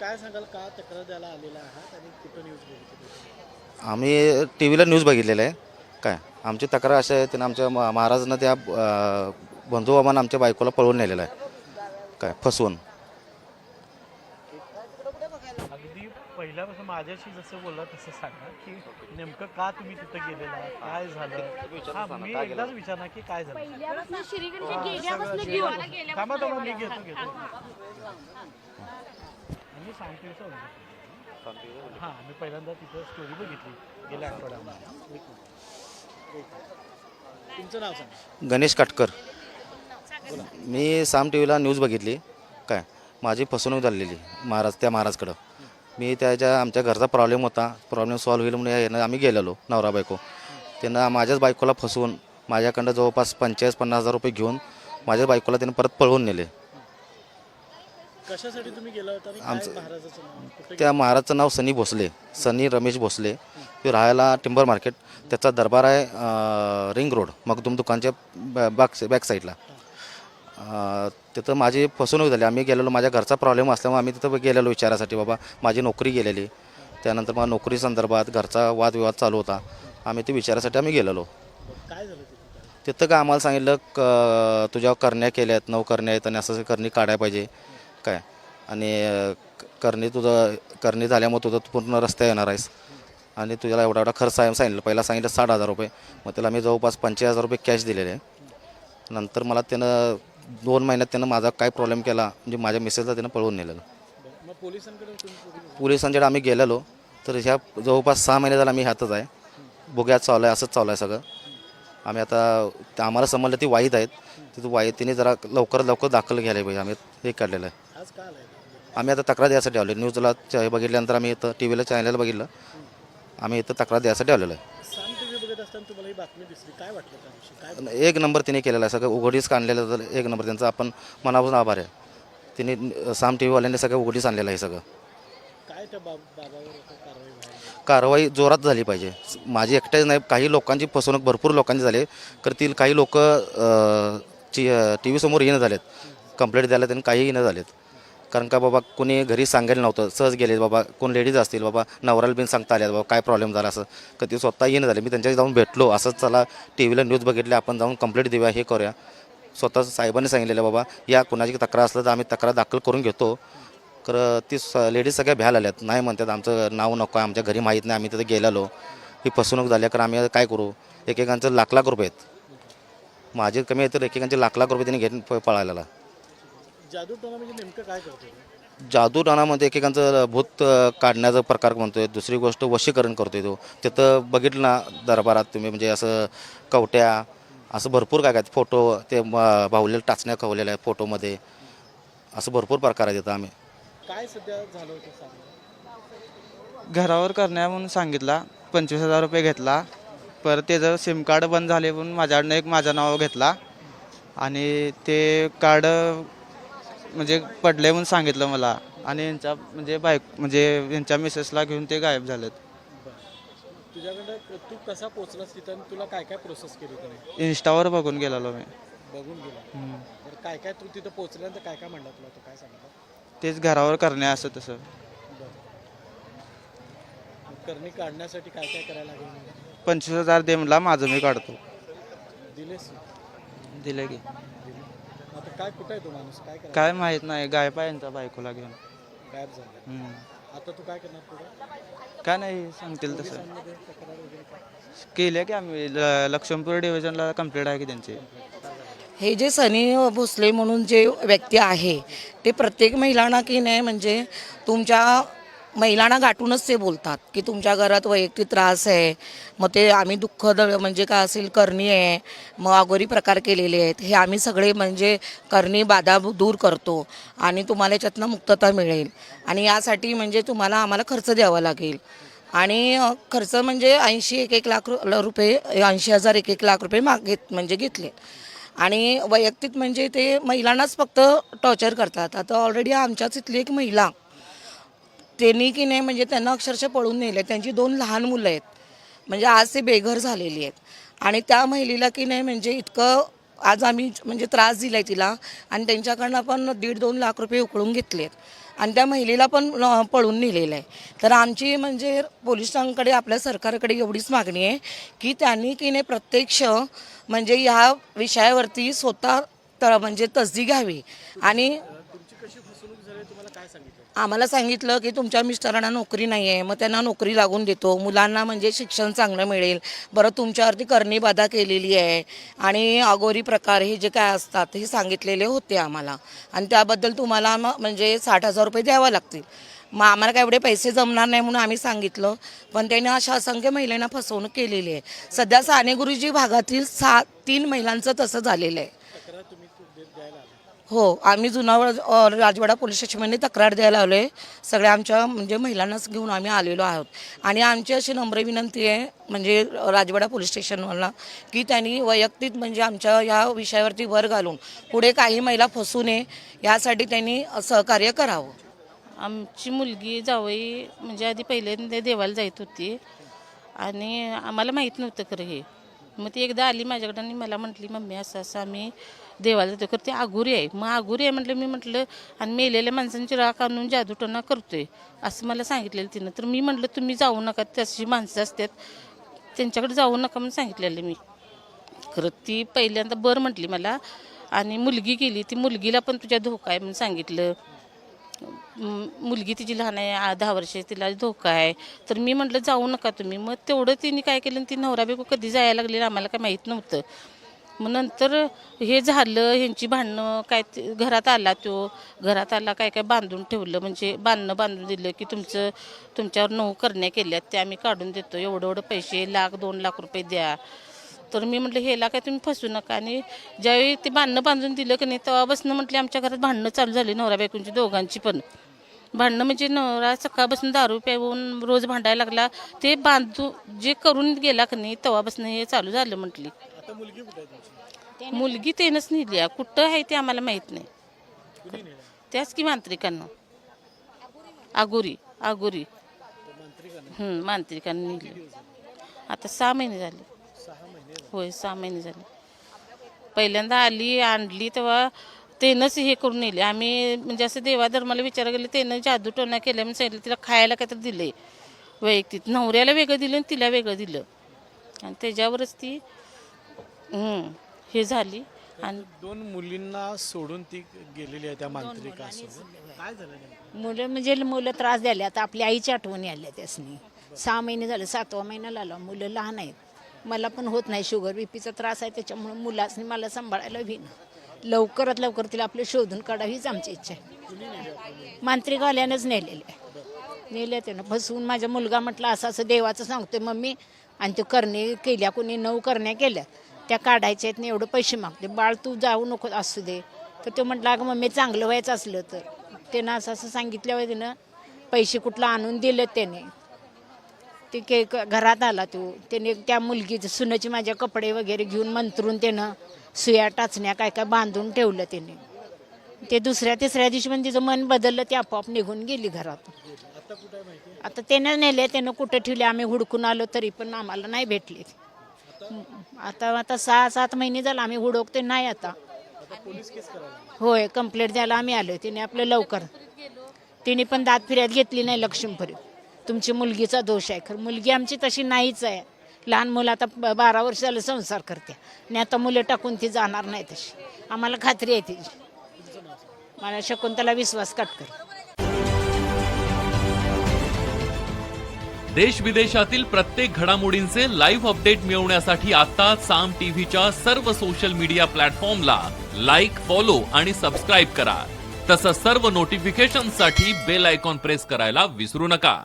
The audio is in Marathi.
काय सांगाल? का तक्रार द्यायला आलेला आहात आणि कुठं न्यूज बघितली आम्ही टी व्हीला न्यूज बघितलेलं आहे. काय? आमची तक्रार अशी आहे त्यानं आमच्या मा- महाराजांना त्या अं, बंधू बाबांना आमच्या बायकोला पळवून नेलेलं आहे. काय? फसवून. अगदी पहिल्यापासून माझ्याशी जसं बोलला तसं सांगा की नेमकं का तुम्ही तिथं गेलेला काय झालं? हा मी एकदाच विचारणार की काय झालं? पहिल्यापासून श्रीगणच्या गेल्यापासून घेऊन थांबा थांबा मी घेतो घेतो. मी सांगतो असं हां मी पहिल्यांदा तिथं स्टोरी बघितली गेल्या आठवड्यामध्ये. तुमचं नाव सांगा. गणेश काटकर. मी साम टी व्हीला न्यूज बघितली. काय? माझी फसवणूक झालेली महाराज त्या महाराजकडं. मी त्याच्या आमच्या घरचा प्रॉब्लेम होता. प्रॉब्लेम सॉल्व्ह होईल म्हणून यानं आम्ही गेलेलो नवरा बायको. त्यांनं माझ्याच बायकोला फसवून माझ्याकडं जवळपास पंचेचाळीस पन्नास हजार रुपये घेऊन माझ्या बायकोला त्यानं परत पळवून नेले. कशासाठी तुम्ही गेला होता आणि काय आमचं- महाराजाचं नाव? कुठे त्या महाराजचं नाव सनी भोसले सनी रमेश भोसले. तो राहायला टिंबर मार्केट त्याचा दरबार आहे अं, रिंग रोड मगदूम दुकानच्या बॅ- बॅक बॅक साईडला. अं, तिथं माझी फसवणूक झाली. आम्ही गेलेलो माझ्या घरचा प्रॉब्लेम असल्यामुळे आम्ही तिथं गेलेलो विचारासाठी बाबा माझी नोकरी गेलेली. त्यानंतर मला नोकरी संदर्भात घरचा वादविवाद चालू होता. आम्ही ते विचारासाठी आम्ही गेलेलो. काय झालं तिथे? तिथं काय आम्हाला सांगितलं क तुझ्यावर करण्या केल्या आहेत नऊ करण्या आहेत आणि असं असं करणी काढायला पाहिजे. काय? आणि करणी तुझं करणी झाल्यामुळे तुझं तू पूर्ण रस्ता येणार आहेस. आणि तुझ्याला एवढा एवढा खर्च आहे सांगितलं. पहिला सांगितलं साठ हजार रुपये. मग त्याला मी जवळपास पंचेचाळीस हजार रुपये कॅश दिलेले आहे. नंतर मला त्यानं दोन महिन्यात त्यानं माझा काय प्रॉब्लेम केला म्हणजे माझ्या मिसेसला त्यानं पळवून नेलेलं. पोलिसांकडे आम्ही गेलेलो. तर ह्या जवळपास सहा महिने झाला आम्ही ह्यातच आहे. बुग्यात चालू आहे असंच चालू आहे सगळं. आम्ही आता ते आम्हाला समजलं ती वाईट आहेत. तिथं वाईट तिने जरा लवकर लवकर दाखल घ्यायला पाहिजे. आम्ही हे काढलेलं आहे. आम्ही आता तक्रार द्यायसाठी आलो न्यूजला च- बघितल्यानंतर आम्ही इथं टी व्हीला चॅनल बघितलं. आम्ही इथं तक्रार द्यायसाठी आलेलो आहे. साम टी व्ही बघत असताना तुम्हाला ही बातमी दिसली. काय वाटलं त्याविषयी? काय एक नंबर तिने केलेला आहे. सगळं उघडीस आणलेलं तर एक नंबर त्यांचा. आपण मनापासून आभार आहे. तिने साम टी व्हीवाल्यांनी सगळं उघडीस आणलेलं आहे सगळं. काय त्या बाब बाबावर आता कारवाई व्हायला कारवाई जोरात झाली पाहिजे. माझी एकट्याच नाही काही लोकांची फसवणूक भरपूर लोकांची झाली. करतील काही लोक टी व्ही समोर येणं झालेत. कंप्लेंट द्यायला त्यांनी काही येणं झालेत. कारण का बाबा कोणी घरी सांगायला नव्हतं. सहज गेले बाबा कोण लेडीज असतील बाबा नवऱ्याला बिन सांगता आल्या बाबा काय प्रॉब्लेम झाला असं. का ते स्वतः येणं झाले मी त्यांच्याशी जाऊन भेटलो. असंच चला टी व्हीला न्यूज बघितले आपण जाऊन कंप्लेंट देऊया हे करूया. स्वतः साहेबांनी सांगितलेलं बाबा या कुणाची तक्रार असलं तर आम्ही तक्रार दाखल करून घेतो. तर ती स लेडीज सगळ्या भ्यायला आल्यात. नाही म्हणतात आमचं नाव नको आहे आमच्या घरी माहीत नाही आम्ही तिथे गेलेलो. ही फसवणूक झाली कारण आम्ही काय करू? एकेकांचं लाख लाख रुपये आहेत. माझे कमी आहेत तर एकेकांचे लाख लाख रुपये त्यांनी घेऊन प- पळायला जादू टोना म्हणजे नेमकं काय करतो जादू एकेकांचं भूत काढण्याचा प्रकार म्हणतोय. दुसरी गोष्ट वशीकरण करतोय तो. तिथं बघितलं ना दरबारात तुम्ही म्हणजे असं कवट्या असं भरपूर काय काय फोटो ते बाहुलेल्या टाचण्या खवलेल्या आहे फोटोमध्ये. असं भरपूर प्रकार आहेत तिथं आम्ही. काय सध्या झालं होतं सांगा? घरावर करण्या म्हणून सांगितला. पंचवीस हजार रुपये घेतला. परत त्याचं सिम कार्ड बंद झाले म्हणून माझ्याकडनं एक माझं नाव घेतला. आणि ते कार्ड म्हणजे पडले म्हणून सांगितलं मला. आणि यांच्या म्हणजे बाईक म्हणजे यांच्या मिसेसला घेऊन ते गायब झालेत. तुझ्याकडं तू कसा पोचलास तिथं आणि तुला काय काय प्रोसेस केली त्याने? इन्स्टावर बघून गेलेलो मी. बघून गेला. बरं काय काय तू तिथं पोचल्यानंतर काय काय म्हणला तुला? तो काय सांगितलं तेच घरावर करण्या असं तसं. मग करणी काढण्यासाठी काय काय करायला लागेल? पंचवीस हजार दे म्हणला माझं मी काढतो. दिलेस दिले की. काय कुठं आहे तो माणूस? काय करायला काय माहीत नाही गायब आहे यांच्या बायकोला घेऊन. गायब झाला. हम्म. आता तू काय करणार पुढे? काय नाही सांगतील तसं. पोलिसांमध्ये तक्रार वगैरे काय? केली की आम्ही ल- लक्ष्मीपूर डिव्हिजनला कंप्लेंट आहे की त्यांची. हे जे सनी भोसले म्हणून जे व्यक्ती आहे ते प्रत्येक महिलांना की नाही म्हणजे तुमच्या महिलांना गाठूनच ते बोलतात की तुमच्या घरात वैयक्तिक त्रास आहे मग ते आम्ही दुःख द म्हणजे काय असेल करणी आहे मग अगोरी प्रकार केलेले आहेत हे आम्ही सगळे म्हणजे करणी बाधा दूर करतो आणि तुम्हाला याच्यातनं मुक्तता मिळेल. आणि यासाठी म्हणजे तुम्हाला आम्हाला खर्च द्यावा लागेल. आणि खर्च म्हणजे ऐंशी एक एक लाख रु- ल- रुपये ऐंशी हजार एक एक लाख रुपये माग घेत म्हणजे घेतले. आणि वैयक्तिक म्हणजे ते महिलांनाच फक्त टॉर्चर करतात. आता ऑलरेडी आमच्याच इथली एक महिला त्यांनी की नाही म्हणजे त्यांना अक्षरशः पळून नेले त्यांची दोन लहान मुलं आहेत. म्हणजे आज ते बेघर झालेली आहेत. आणि त्या महिलेला की नाही म्हणजे इतकं आज आम्ही म्हणजे त्रास दिला आहे तिला. आणि त्यांच्याकडनं पण दीड दोन लाख रुपये उकळून घेतलेत. आणि त्या महिलेला पण पळून नेलेलं आहे. तर आमची म्हणजे पोलिसांकडे आपल्या सरकारकडे एवढीच मागणी आहे की त्यांनी की नाही प्रत्यक्ष म्हणजे ह्या विषयावरती स्वतः त म्हणजे तसदी घ्यावी. आणि आम्हाला सांगितलं की तुमच्या मिस्टरांना नोकरी नाही आहे मग त्यांना नोकरी लागून देतो. मुलांना म्हणजे शिक्षण चांगलं मिळेल. बरं तुमच्यावरती करणी बाधा केलेली आहे. आणि अगोरी प्रकार हे जे काय असतात हे सांगितलेले होते आम्हाला. आणि त्याबद्दल तुम्हाला म्हणजे साठ हजार रुपये द्यावं लागतील. मग आम्हाला काय एवढे पैसे जमणार नाही म्हणून आम्ही सांगितलं. पण त्यांनी अशा असंख्य महिलांना फसवणूक केलेली आहे. सध्या साने गुरुजी भागातील सा तीन महिलांचं तसं झालेलं आहे. हो आम्ही जुनावळ अ, राजवाडा पोलीस स्टेशनमध्ये तक्रार द्यायला आलो आहे सगळ्या आमच्या म्हणजे महिलांनाच घेऊन आम्ही आलेलो आहोत. आणि आमची अशी नम्र विनंती आहे म्हणजे राजवाडा पोलीस स्टेशनवाला की त्यांनी वैयक्तिक म्हणजे आमच्या या विषयावरती भर घालून पुढे काही महिला फसू नये यासाठी त्यांनी सहकार्य करावं. आमची मुलगी जावई म्हणजे आधी पहिल्यांदा देवाला जायत होती. आणि आम्हाला माहीत नव्हतं खरं हे. मग ती एकदा आली माझ्याकडं आणि मला म्हटली मम्मी असं असं आम्ही देवाला जातो खरं ते आगुरी आहे. मग आगुरी आहे म्हटलं मी म्हटलं आणि मेलेल्या माणसांची राख आणून जादूटोना करतोय. असं मला सांगितलेलं तिनं. तर मी म्हटलं तुम्ही जाऊ नका तशी माणसं असतात. त्यांच्याकडे जाऊ नका म्हणून सांगितलेलं मी. खरं ती पहिल्यांदा बरं म्हटली मला. आणि मुलगी गेली ती मुलगीला पण तुझ्या धोका आहे म्हणून सांगितलं. मुलगी तिची लहान आहे आ- दहा वर्ष तिला धोका आहे. तर मी म्हटलं जाऊ नका तुम्ही. मग तेवढं तिने काय केलं ती नवरा बायको कधी जायला लागलेलं आम्हाला काय माहीत नव्हतं. मग नंतर हे झालं ह्यांची भांडणं काय ते- घरात आला तो. घरात आला काय काय बांधून ठेवलं म्हणजे बांधणं बांधून दिलं की तुमचं तुमच्यावर नऊ करण्या केल्यात ते आम्ही काढून देतो. एवढं एवढं पैसे लाख दोन लाख रुपये द्या. तर मी म्हटलं ह्याला काय तुम्ही फसू नका. आणि ज्यावेळी ते बांधणं बांधून दिलं की नाही तेव्हापासून म्हटले आमच्या घरात भांडणं चालू झाली नवरा बायकोंची दोघांची पण. भांडणं म्हणजे नवरा सकाळपासून दारू प्यावून रोज भांडायला लागला ते बांधू जे करून गेला की नाही तेव्हापासून हे चालू झालं म्हटली. मुलगी त्यानंच नेली आहे. कुठं आहे ते आम्हाला माहीत नाही. त्याच की मांत्रिकांना. आगोरी आगोरी. हं, मांत्रिकांनी नेली. आता सहा महिने झाले. होय सहा महिने झाले. पहिल्यांदा आली आणली तेव्हा त्यानंच हे करून नेले. आम्ही म्हणजे असं देवाधर्माला विचारा गेले त्यानं जादू टोना केल्या म्हणून सांगितलं तिला खायला काहीतरी दिले वैयक्तिक. नवऱ्याला वेगळं दिलं आणि तिला वेगळं दिलं. आणि त्याच्यावरच ती हं, हे झाली. आणि दोन मुलींना सोडून ती गेलेली आहे त्या मांत्रिकासोबत. काय झालं नेमकं? मुलं म्हणजे मुलं त्रास द्यायला. आता आपली आईची आठवणी आल्या त्यासनी. सहा महिने झाले सातवा महिना लागला. मुलं लहान आहेत. मला पण होत नाही शुगर बीपीचा त्रास आहे त्याच्यामुळे मुलासनी मला सांभाळायला हवी ना. लवकरात लवकर तिला आपलं शोधून काढावीच आमची इच्छा आहे. मांत्रिकवाल्यानंच नेलेले आहे. नेलं त्यानं. फसवून माझा मुलगा म्हटला असं असं देवाचं सांगतोय मम्मी आणि ते करणे केल्या कोणी नऊ करण्या केल्या त्या काढायच्या आहेत ना एवढं पैसे मागते बाळ तू जाऊ नको असू दे. तर तो म्हटला अगं मम्मी चांगलं व्हायचं असलं तर. त्यानं असं असं सांगितल्यावर त्यानं पैसे कुठलं आणून दिले त्याने. ते के क- घरात आला तो. त्याने त्या मुलगीचं सुनाची माझ्या कपडे वगैरे घेऊन मंत्रून त्यानं सुया टाचण्या काय काय बांधून ठेवलं त्याने ते दुसऱ्या तिसऱ्या दिवशी पण तिचं मन बदललं ती आपोआप निघून गेली घरात. आता त्यानं नेले त्यानं कुठं ठेवले आम्ही हुडकून आलो तरी पण आम्हाला नाही भेटले. आता आता सहा सात महिने झालं आम्ही हुडकते नाही आता. होय कंप्लेंट द्यायला आम्ही आलो तिने आपलं लवकर. तिने पण दात फिर्याद घेतली नाही लक्ष्मीपुरी तुमची मुलगीचा दोष आहे. खरं मुलगी आमची तशी नाहीच आहे. लहान मुलं आता ब- बारा वर्ष संसार करते आणि आता मुलं टाकून ती जाणार नाही तशी. आम्हाला खात्री आहे तिची. मला शकुंतला विश्वास काटकर देश विदेशातील प्रत्येक घडामोडींचे लाईव्ह अपडेट मिळवण्यासाठी आता साम टीव्हीच्या सर्व सोशल मीडिया प्लॅटफॉर्मला लाईक फॉलो आणि सबस्क्राईब करा. तसंच सर्व नोटिफिकेशनसाठी बेल आयकॉन प्रेस करायला विसरू नका.